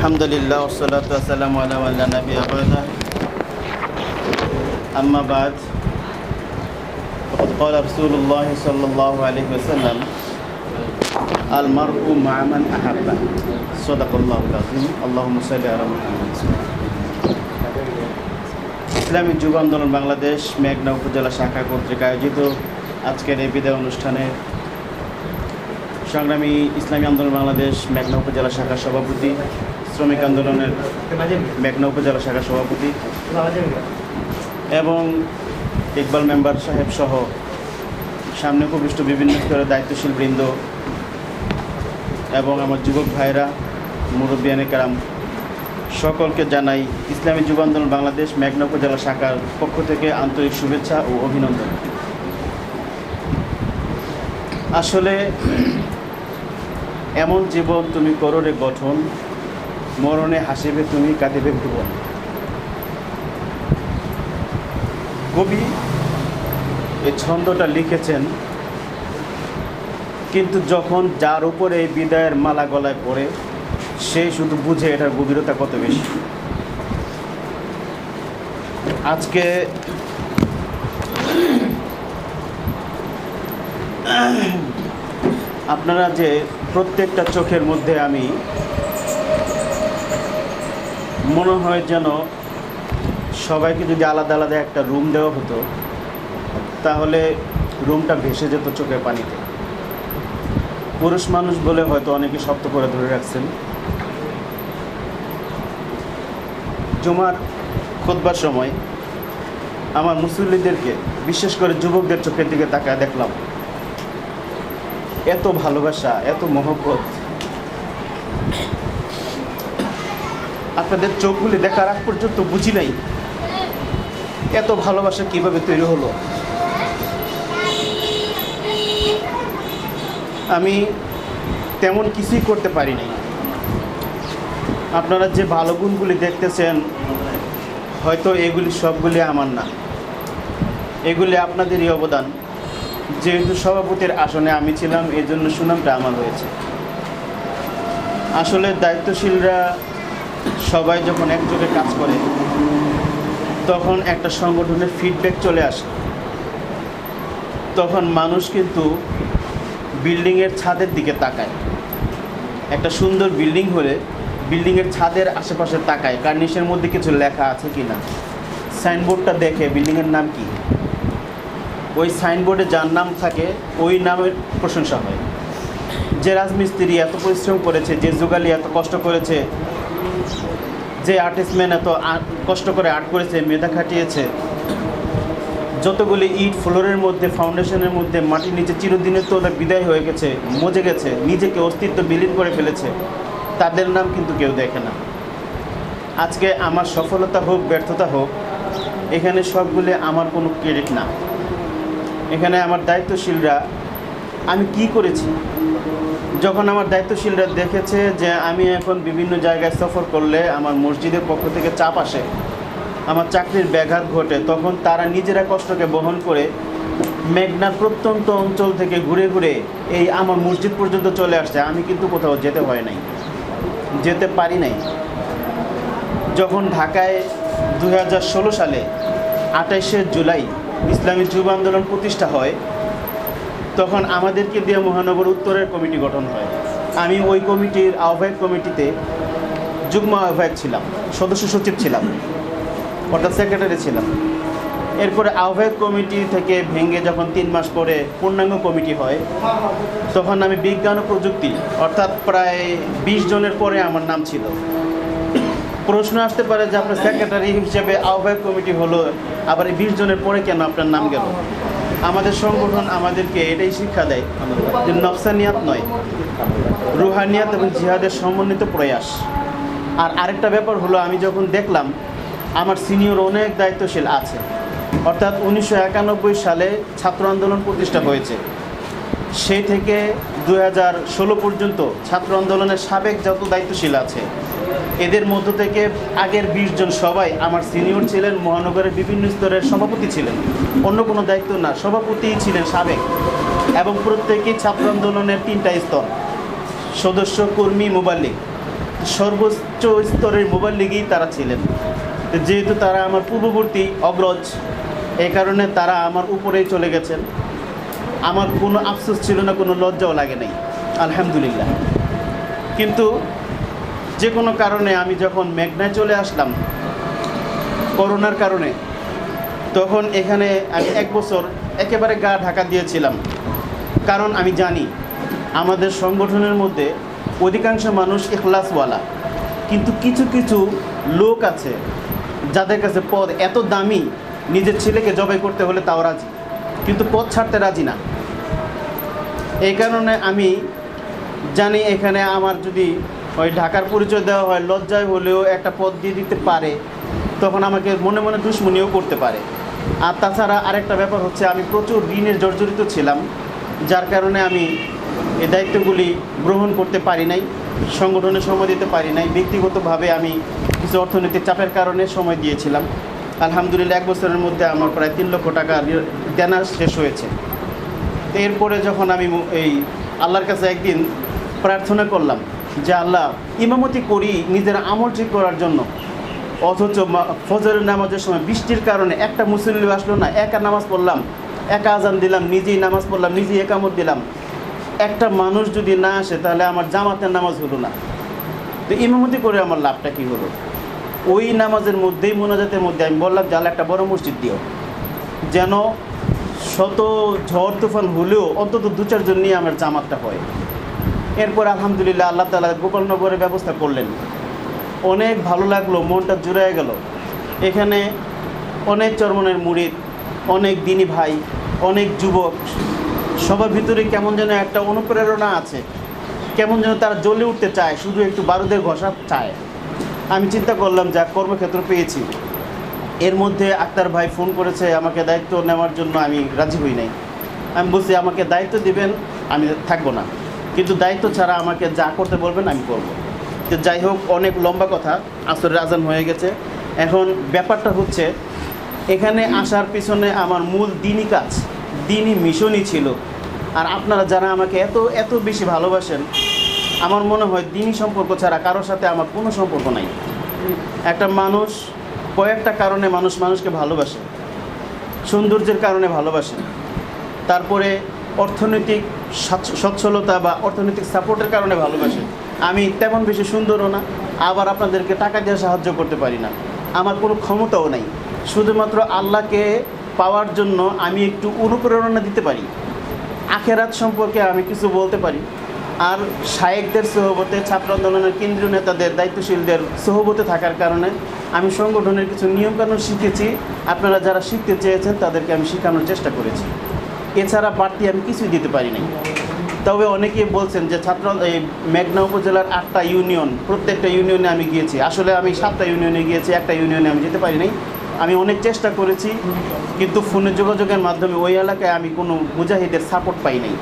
الحمد لله والصلاة والسلام على من لا نبي بعده أما بعد فقد قال رسول الله صلى الله عليه وسلم المرء مع من أحب صدق الله العظيم اللهم صل على محمد ইসলামী যুব আন্দোলন বাংলাদেশ মেঘনা উপজেলা শাখা কর্তৃক আয়োজিত আজকের এই বিদায় অনুষ্ঠানে সংগ্রামী ইসলামী আন্দোলন বাংলাদেশ মেঘনা উপজেলা শাখার সভাপতি শ্রমিক আন্দোলনের মেঘনা উপজেলা শাখার সভাপতি। এবং ইকবাল মেম্বার সাহেব সহ সামনে উপবিষ্ট বিভিন্ন স্তরের দায়িত্বশীল বৃন্দ এবং আমার যুবক ভাইরা মুরব্বিয়ানে কারাম সকলকে জানাই ইসলামী যুব আন্দোলন বাংলাদেশ মেঘনা উপজেলা শাখার পক্ষ থেকে আন্তরিক শুভেচ্ছা ও অভিনন্দন। আসলে এমন জীবন তুমি কররে গঠন মরণে হাসিবে তুমি, কাঁদিবে ভুবন কবি এই ছন্দটা লিখেছেন, কিন্তু যখন যার উপরে এই বিদায়ের মালা গলায় পড়ে, সে শুধু বুঝে এটার গভীরতা কত বেশি। আজকে আপনারা যে প্রত্যেকটা চোখের মধ্যে আমি মনে হয় যেন সবাইকে যদি আলাদা আলাদা একটা রুম দেওয়া হতো, তাহলে রুমটা ভেসে যেত চোখের পানিতে। পুরুষ মানুষ বলে হয়তো অনেকে শক্ত করে ধরে রাখছেন। জুমার খোদবার সময় আমার মুসল্লিদেরকে, বিশেষ করে যুবকদের চোখের দিকে তাকায় দেখলাম, এত ভালোবাসা, এত মহব্বত আপনাদের চোখগুলি দেখার আগ পর্যন্ত বুঝি নাই। এত ভালোবাসা কীভাবে তৈরি হলো? আমি তেমন কিছুই করতে পারি নাই। আপনারা যে ভালো গুণগুলি দেখতেছেন, হয়তো এগুলি সবগুলি আমার না। এগুলি আপনাদেরই অবদান। যেহেতু সভাপতির আসনে আমি ছিলাম এই জন্য সুনামটা আমার হয়েছে। আসলে দায়িত্বশীলরা সবাই যখন একযোগে কাজ করে, তখন একটা সংগঠনের ফিডব্যাক চলে আসে। তখন মানুষ কিন্তু বিল্ডিংয়ের ছাদের দিকে তাকায়। একটা সুন্দর বিল্ডিং হলে বিল্ডিংয়ের ছাদের আশেপাশে তাকায় কার্নিশের মধ্যে কিছু লেখা আছে কি না সাইনবোর্ডটা দেখে বিল্ডিংয়ের নাম কি? ওই সাইনবোর্ডে যার নাম থাকে, ওই নামের প্রশংসা হয়। যে রাজমিস্ত্রি এত পরিশ্রম করেছে, যে যুগালি এত কষ্ট করেছে যে আর্টিস্টম্যান এত কষ্ট করে আর্ট করেছে, মেধা খাটিয়েছে, যতগুলি ইট ফ্লোরের মধ্যে ফাউন্ডেশনের মধ্যে, মাটির নিচে চিরদিনের তো ওদের বিদায় হয়ে গেছে, মজে গেছে, নিজেকে অস্তিত্ব বিলীন করে ফেলেছে, তাদের নাম কিন্তু কেউ দেখে না। আজকে আমার সফলতা হোক, ব্যর্থতা হোক, এখানে সবগুলি আমার কোনো ক্রেডিট না। এখানে আমার দায়িত্বশীলরা, আমি কি করেছি? যখন আমার দায়িত্বশীলরা দেখেছে যে আমি এখন বিভিন্ন জায়গায় সফর করলে আমার মসজিদের পক্ষ থেকে চাপ আসে, আমার চাকরির ব্যাঘাত ঘটে, তখন তারা নিজেরা কষ্টকে বহন করে মেঘনার প্রত্যন্ত অঞ্চল থেকে ঘুরে ঘুরে এই আমার মসজিদ পর্যন্ত চলে আসছে। আমি কিন্তু কোথাও যেতে হয় নাই, যেতে পারি নাই। যখন ঢাকায় দু হাজার ষোলো সালে আঠাইশে জুলাই ইসলামী যুব আন্দোলন প্রতিষ্ঠা হয় তখন আমাদেরকে দিয়ে মহানগর উত্তরের কমিটি গঠন হয়। আমি ওই কমিটির আহ্বায়ক কমিটিতে যুগ্ম আহ্বায়ক ছিলাম, সদস্য সচিব ছিলাম, অর্থাৎ সেক্রেটারি ছিলাম। এরপরে আহ্বায়ক কমিটি থেকে ভেঙে যখন তিন মাস পরে পূর্ণাঙ্গ কমিটি হয়, তখন আমি বিজ্ঞান ও প্রযুক্তি, অর্থাৎ প্রায় বিশ জনের পরে আমার নাম ছিল। প্রশ্ন আসতে পারে যে আপনার সেক্রেটারি হিসেবে আহ্বায়ক কমিটি হলো, আবার এই বিশ জনের পরে কেন আপনার নাম গেল? আমাদের সংগঠন আমাদেরকে এটাই শিক্ষা দেয় যে নফসানিয়াত নয় রুহানিয়াত এবং জিহাদের সমন্বিত প্রয়াস। আর আরেকটা ব্যাপার হলো, আমি যখন দেখলাম, আমার সিনিয়র অনেক দায়িত্বশীল আছে। অর্থাৎ উনিশশো একানব্বই সালে ছাত্র আন্দোলন প্রতিষ্ঠা হয়েছে। সেই থেকে দু পর্যন্ত ছাত্র আন্দোলনের সাবেক যত দায়িত্বশীল আছে এদের মধ্য থেকে আগের বিশ জন সবাই আমার সিনিয়র ছিলেন, মহানগরের বিভিন্ন স্তরের সভাপতি ছিলেন। অন্য কোনো দায়িত্ব না সভাপতিই ছিলেন সাবেক এবং প্রত্যেকেই ছাত্র আন্দোলনের তিনটা স্তর। সদস্য, কর্মী, মোবাইল মোবাল্লিক সর্বোচ্চ স্তরের মোবাইল লিগেই তারা ছিলেন। যেহেতু তারা আমার পূর্ববর্তী অগ্রজ এই কারণে তারা আমার উপরেই চলে গেছেন। আমার কোনো আফসোস ছিল না, কোনো লজ্জাও লাগে নাই। আলহামদুলিল্লাহ। কিন্তু যে কোনো কারণে আমি যখন মেঘনায় চলে আসলাম, করোনার কারণে, তখন এখানে আমি এক বছর একেবারে গা ঢাকা দিয়েছিলাম। কারণ আমি জানি, আমাদের সংগঠনের মধ্যে অধিকাংশ মানুষ ইখলাসওয়ালা। কিন্তু কিছু কিছু লোক আছে, যাদের কাছে পদ এত দামি, নিজের ছেলেকে জবাই করতে হলে তাও রাজি, কিন্তু পদ ছাড়তে রাজি না। এই কারণে আমি জানি এখানে আমার যদি ওই ঢাকার পরিচয় দেওয়া হয়, লজ্জায় হলেও একটা পদ দিয়ে দিতে পারে। তখন আমাকে মনে মনে দুশ্মনীও করতে পারে। আর তাছাড়া আরেকটা ব্যাপার হচ্ছে, আমি প্রচুর ঋণের জর্জরিত ছিলাম, যার কারণে আমি এই দায়িত্বগুলি গ্রহণ করতে পারি নাই, সংগঠনে সময় দিতে পারি নাই। ব্যক্তিগতভাবে আমি কিছু অর্থনৈতিক চাপের কারণে সময় দিয়েছিলাম। আলহামদুলিল্লাহ, এক বছরের মধ্যে আমার প্রায় তিন লক্ষ টাকা দেনা শেষ হয়েছে। এরপরে যখন আমি এই আল্লাহর কাছে একদিন প্রার্থনা করলাম যে আল্লাহ ইমামতি করি নিজের আমল ঠিক করার জন্য। অথচ ফজরের নামাজের সময় বৃষ্টির কারণে একটা মুসল্লি আসলো না, একা নামাজ পড়লাম, একা আজান দিলাম, নিজেই নামাজ পড়লাম, নিজেই একামত দিলাম। একটা মানুষ যদি না আসে, তাহলে আমার জামাতের নামাজ হলো না। তো ইমামতি করে আমার লাভটা কী হলো? ওই নামাজের মধ্যেই, মোনাজাতের মধ্যে আমি বললাম যে একটা বড় মসজিদ দিও। যেন শত ঝড় তুফান হলেও অন্তত দু চারজন নিয়ে আমার জামাতটা হয়। এরপর আলহামদুলিল্লাহ আল্লাহ তালা গোপালনগরের ব্যবস্থা করলেন। অনেক ভালো লাগল, মনটা জুড়ে গেল। এখানে অনেক চরমনের মুড়িদ, অনেক দিনী ভাই, অনেক যুবক, সবার ভিতরে কেমন যেন একটা অনুপ্রেরণা আছে। কেমন যেন তারা জ্বলে উঠতে চায়, শুধু একটু বারুদের ঘষা চায়। আমি চিন্তা করলাম, যা কর্মক্ষেত্র পেয়েছি, এর মধ্যে আক্তার ভাই ফোন করেছে, আমাকে দায়িত্ব নেওয়ার জন্য আমি রাজি হই নাই। আমি বলছি, আমাকে দায়িত্ব দিবেন, আমি থাকব না। কিন্তু দায়িত্ব ছাড়া আমাকে যা করতে বলবেন, আমি করব। তো যাই হোক, অনেক লম্বা কথা, আসরের আজান হয়ে গেছে। এখন ব্যাপারটা হচ্ছে, এখানে আসার পিছনে আমার মূল দিনই কাজ, দিনই মিশনই ছিল। আর আপনারা যারা আমাকে এত এত বেশি ভালোবাসেন, আমার মনে হয় দিনই সম্পর্ক ছাড়া কারোর সাথে আমার কোনো সম্পর্ক নাই। একটা মানুষ, কয়েকটা কারণে মানুষ মানুষকে ভালোবাসে, সৌন্দর্যের কারণে ভালোবাসে। তারপরে অর্থনৈতিক সচ্ছ- সচ্ছলতা বা অর্থনৈতিক সাপোর্টের কারণে ভালোবাসে। আমি তেমন বেশি সুন্দরও না, আবার আপনাদেরকে টাকা দিয়ে সাহায্য করতে পারি না। আমার কোনো ক্ষমতাও নাই। শুধুমাত্র আল্লাহকে পাওয়ার জন্য আমি একটু অনুপ্রেরণা দিতে পারি। আখেরাত সম্পর্কে আমি কিছু বলতে পারি। আর শায়েকদের সহবতে, ছাত্র আন্দোলনের কেন্দ্রীয় নেতাদের, দায়িত্বশীলদের সহবতে থাকার কারণে আমি সংগঠনের কিছু নিয়মকানুন শিখেছি। আপনারা যারা শিখতে চেয়েছেন, তাদেরকে আমি শেখানোর চেষ্টা করেছি। এছাড়া বাড়তি আমি কিছুই দিতে পারি নাই। তবে অনেকেই বলছেন যে ছাত্র, এই মেঘনা উপজেলার আটটা ইউনিয়ন, প্রত্যেকটা ইউনিয়নে আমি গিয়েছি। আসলে আমি সাতটা ইউনিয়নে গিয়েছি, একটা ইউনিয়নে আমি যেতে পারি নাই। আমি অনেক চেষ্টা করেছি, কিন্তু ফোনে যোগাযোগের মাধ্যমে ওই এলাকায় আমি কোনো মুজাহিদের সাপোর্ট পাই নাই।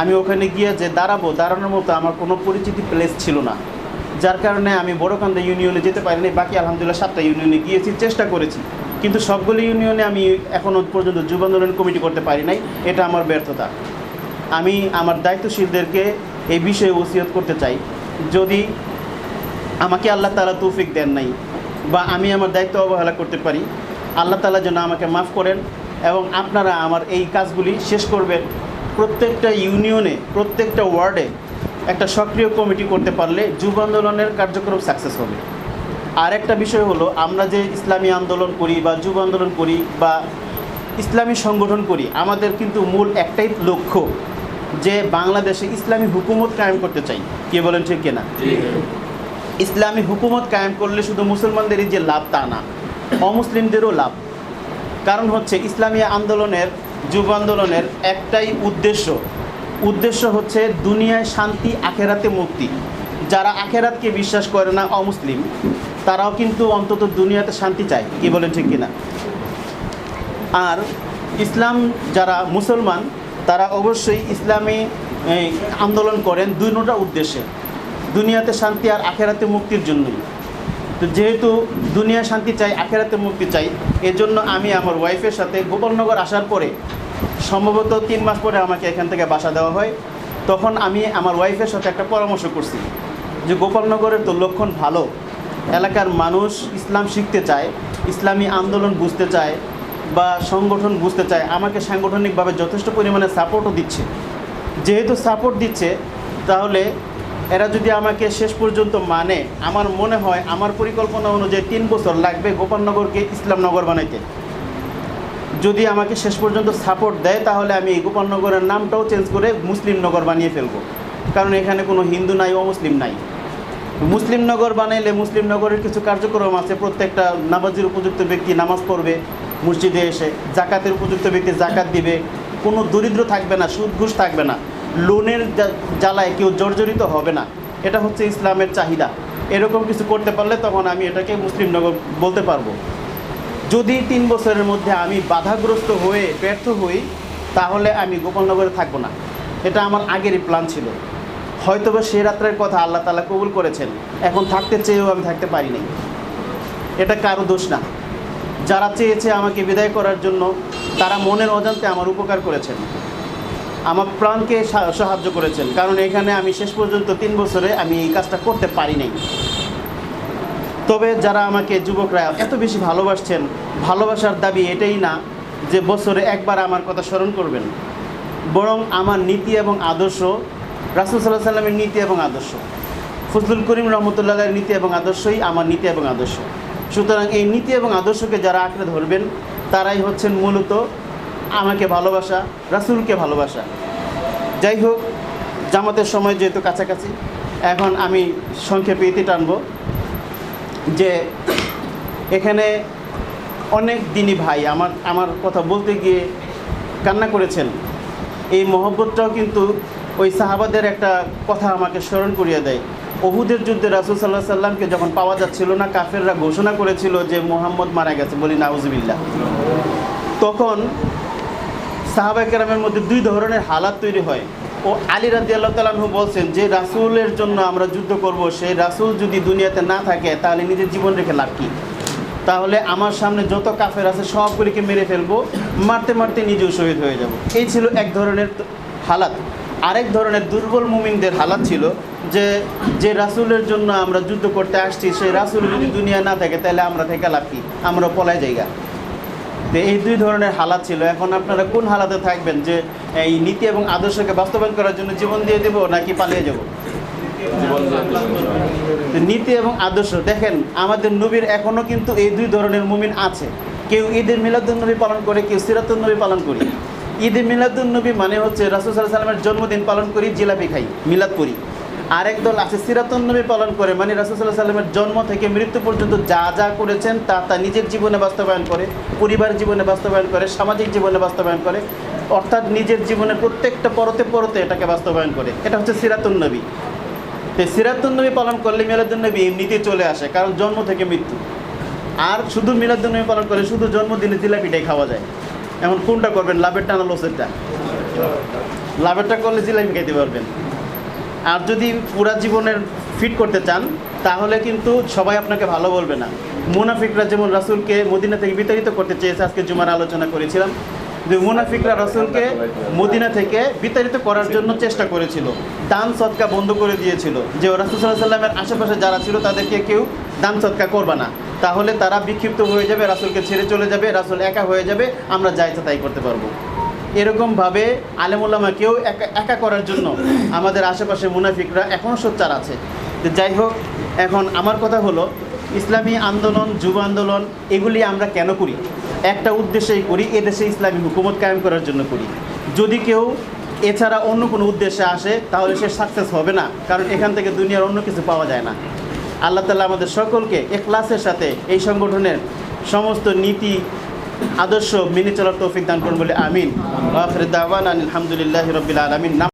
আমি ওখানে গিয়ে যে দাঁড়াবো, দাঁড়ানোর মতো আমার কোনো পরিচিতি প্লেস ছিল না। যার কারণে আমি বড়কান্দা ইউনিয়নে যেতে পারিনি বাকি আলহামদুলিল্লাহ সাতটা ইউনিয়নে গিয়েছি, চেষ্টা করেছি। কিন্তু সবগুলো ইউনিয়নে আমি এখনও পর্যন্ত যুব আন্দোলন কমিটি করতে পারি নাই। এটা আমার ব্যর্থতা। আমি আমার দায়িত্বশীলদেরকে এই বিষয়ে ওসিয়ত করতে চাই। যদি আমাকে আল্লাহ তালা তৌফিক দেন নাই বা আমি আমার দায়িত্ব অবহেলা করতে পারি, আল্লাহ তালা যেন আমাকে মাফ করেন এবং আপনারা আমার এই কাজগুলি শেষ করবেন। প্রত্যেকটা ইউনিয়নে প্রত্যেকটা ওয়ার্ডে একটা সক্রিয় কমিটি করতে পারলে যুব আন্দোলনের কার্যক্রম সাকসেস হবে। আর একটা বিষয় হলো আমরা যে ইসলামী আন্দোলন করি বা যুব আন্দোলন করি বা ইসলামী সংগঠন করি আমাদের কিন্তু মূল একটাই লক্ষ্য যে বাংলাদেশে ইসলামী হুকুমত কায়েম করতে চাই। কে বলেন ঠিক কিনা? ইসলামী হুকুমত কায়েম করলে শুধু মুসলমানদেরই যে লাভ তা না অমুসলিমদেরও লাভ। কারণ হচ্ছে ইসলামী আন্দোলনের যুব আন্দোলনের একটাই উদ্দেশ্য উদ্দেশ্য হচ্ছে দুনিয়ায় শান্তি আখেরাতে মুক্তি। যারা আখেরাতকে বিশ্বাস করে না অমুসলিম তারাও কিন্তু অন্তত দুনিয়াতে শান্তি চায়, কি বলেন ঠিক কিনা? আর ইসলাম যারা মুসলমান, তারা অবশ্যই ইসলামী আন্দোলন করেন দুই নোটা উদ্দেশ্যে। দুনিয়াতে শান্তি আর আখেরাতে মুক্তির জন্যই। তো যেহেতু দুনিয়া শান্তি চাই, আখেরাতে মুক্তি চাই, এজন্য আমি আমার ওয়াইফের সাথে গোপালনগর আসার পরে, সম্ভবত তিন মাস পরে আমাকে এখান থেকে বাসা দেওয়া হয়। তখন আমি আমার ওয়াইফের সাথে একটা পরামর্শ করছি যে গোপালনগরের তো লক্ষণ ভালো এলাকার মানুষ ইসলাম শিখতে চায়, ইসলামী আন্দোলন বুঝতে চায় বা সংগঠন বুঝতে চায়, আমাকে সাংগঠনিকভাবে যথেষ্ট পরিমাণে সাপোর্টও দিচ্ছে। যেহেতু সাপোর্ট দিচ্ছে, তাহলে এরা যদি আমাকে শেষ পর্যন্ত মানে আমার মনে হয়, আমার পরিকল্পনা অনুযায়ী তিন বছর লাগবে গোপালনগরকে ইসলামনগর বানাইতে। যদি আমাকে শেষ পর্যন্ত সাপোর্ট দেয়, তাহলে আমি গোপালনগরের নামটাও চেঞ্জ করে মুসলিম নগর বানিয়ে ফেলব। কারণ এখানে কোনো হিন্দু নাই, অমুসলিম নাই। মুসলিম নগর বানাইলে মুসলিম নগরের কিছু কার্যক্রম আছে। প্রত্যেকটা নামাজের উপযুক্ত ব্যক্তি নামাজ পড়বে, মসজিদে এসে জাকাতের উপযুক্ত ব্যক্তি জাকাত দিবে। কোনো দরিদ্র থাকবে না, সুদ ঘুষ থাকবে না। লোনের জ্বালায় কেউ জর্জরিত হবে না। এটা হচ্ছে ইসলামের চাহিদা। এরকম কিছু করতে পারলে তখন আমি এটাকে মুসলিম নগর বলতে পারব। যদি তিন বছরের মধ্যে আমি বাধাগ্রস্ত হয়ে ব্যর্থ হই, তাহলে আমি গোপালনগরে থাকব না। এটা আমার আগেরই প্ল্যান ছিল। হয়তোবা সে রাত্রের কথা আল্লাহ তালা কবুল করেছেন। এখন থাকতে চেয়েও আমি থাকতে পারি নাই। এটা কারও দোষ না। যারা চেয়েছে আমাকে বিদায় করার জন্য, তারা মনের অজান্তে আমার উপকার করেছেন। আমার প্রাণকে সাহায্য করেছেন। কারণ এখানে আমি শেষ পর্যন্ত তিন বছরে আমি এই কাজটা করতে পারি নাই। তবে যারা আমাকে যুবকরা এত বেশি ভালোবাসছেন, ভালোবাসার দাবি এটাই না যে বছরে একবার আমার কথা স্মরণ করবেন। বরং আমার নীতি এবং আদর্শ রাসুল সাল্লাহ সাল্লামের নীতি এবং আদর্শ। ফজলুল করিম রহমতুল্লাহের নীতি এবং আদর্শই আমার নীতি এবং আদর্শ। সুতরাং এই নীতি এবং আদর্শকে যারা আঁকড়ে ধরবেন, তারাই হচ্ছেন মূলত আমাকে ভালোবাসা, রাসুলকে ভালোবাসা। যাই হোক, জামাতের সময় যেহেতু কাছাকাছি, এখন আমি সংক্ষেপে ইতি টানব যে এখানে অনেক দিনই ভাই আমার আমার কথা বলতে গিয়ে কান্না করেছেন। এই মহব্বতটাও কিন্তু ওই সাহাবাদের একটা কথা আমাকে স্মরণ করিয়ে দেয়। অহুদের যুদ্ধে রাসুল সাল্লাহ সাল্লামকে যখন পাওয়া যাচ্ছিল না, কাফেররা ঘোষণা করেছিল যে মোহাম্মদ মারা গেছে বলি নাউজবিল্লা তখন সাহাবা কেরামের মধ্যে দুই ধরনের হালাত তৈরি হয়। ও আলী রাজি আল্লাহ তালাহু বলছেন যে রাসুলের জন্য আমরা যুদ্ধ করব, সেই রাসুল যদি দুনিয়াতে না থাকে, তাহলে নিজের জীবন রেখে লাভ কি? তাহলে আমার সামনে যত কাফের আছে সবগুলিকে মেরে ফেলব, মারতে মারতে নিজেও শহীদ হয়ে যাব। এই ছিল এক ধরনের হালাত। আরেক ধরনের দুর্বল মুমিনদের হালাত ছিল যে যে রাসুলের জন্য আমরা যুদ্ধ করতে আসছি, সেই রাসুল যদি দুনিয়া না থাকে, তাহলে আমরা থেকে লাভ আমরা পলায় জায়গা তো এই দুই ধরনের হালাত ছিল। এখন আপনারা কোন হালাতে থাকবেন যে, এই নীতি এবং আদর্শকে বাস্তবায়ন করার জন্য জীবন দিয়ে দেবো নাকি পালিয়ে যাব? নীতি এবং আদর্শ, দেখেন, আমাদের নবীর এখনও কিন্তু এই দুই ধরনের মুমিন আছে। কেউ ঈদের মিলাদুন্নবী পালন করে, কেউ সিরাতুন্নবী পালন করি। ঈদে মিলাদুন্নবী মানে হচ্ছে রাসুল সাল্লামের জন্মদিন পালন করি, জিলাপি খাই, মিলাদ করি। আরেক দল আছে, সিরাতুন্নবী পালন করে মানে রাসুল সাল্লাহ সাল্লামের জন্ম থেকে মৃত্যু পর্যন্ত যা যা করেছেন তা তা নিজের জীবনে বাস্তবায়ন করে, পরিবার জীবনে বাস্তবায়ন করে, সামাজিক জীবনে বাস্তবায়ন করে, অর্থাৎ নিজের জীবনের প্রত্যেকটা পরতে পরতে এটাকে বাস্তবায়ন করে। এটা হচ্ছে সিরাতুন্নবী। তো সিরাতুন্নবী পালন করলে মিলাদুন্নবী এমনিতেই চলে আসে, কারণ জন্ম থেকে মৃত্যু। আর শুধু মিলাদুন্নবী পালন করে, শুধু জন্মদিনে জিলাপিটাই খাওয়া যায়। এখন কোনটা করবেন? লাভেরটা না লসেরটা? লাভেরটা করলে জিলাপি খাইতে পারবেন। আর যদি পুরা জীবনের ফিট করতে চান, তাহলে কিন্তু সবাই আপনাকে ভালো বলবে না। মুনাফিকরা যেমন রাসুলকে মদিনা থেকে বিতাড়িত করতে চেয়েছে, আজকে জুমার আলোচনা করেছিলাম। যে মুনাফিকরা রাসুলকে মদিনা থেকে বিতাড়িত করার জন্য চেষ্টা করেছিল। দান সৎকা বন্ধ করে দিয়েছিল। যে রাসুল সাল্লামের আশেপাশে যারা ছিল, তাদেরকে কেউ দান সৎকা করবে না। তাহলে তারা বিক্ষিপ্ত হয়ে যাবে, রাসুলকে ছেড়ে চলে যাবে, রাসুল একা হয়ে যাবে, আমরা যা ইচ্ছা তাই করতে পারব। এরকমভাবে আলেমুল্লামাকেও একা একা করার জন্য আমাদের আশেপাশে মুনাফিকরা এখনও সোচ্চার আছে। যাই হোক, এখন আমার কথা হলো, ইসলামী আন্দোলন, যুব আন্দোলন, এগুলি আমরা কেন করি? একটা উদ্দেশ্যেই করি, এদেশে ইসলামী হুকুমত কায়েম করার জন্য করি। যদি কেউ এছাড়া অন্য কোনো উদ্দেশ্যে আসে, তাহলে সে সাকসেস হবে না, কারণ এখান থেকে দুনিয়ার অন্য কিছু পাওয়া যায় না। আল্লাহ তালা আমাদের সকলকে এখলাসের সাথে এই সংগঠনের সমস্ত নীতি, আদর্শ মেনে চলার তৌফিক দান করুন বলে আমিন। আলহামদুলিল্লাহ রবিল আলমিন।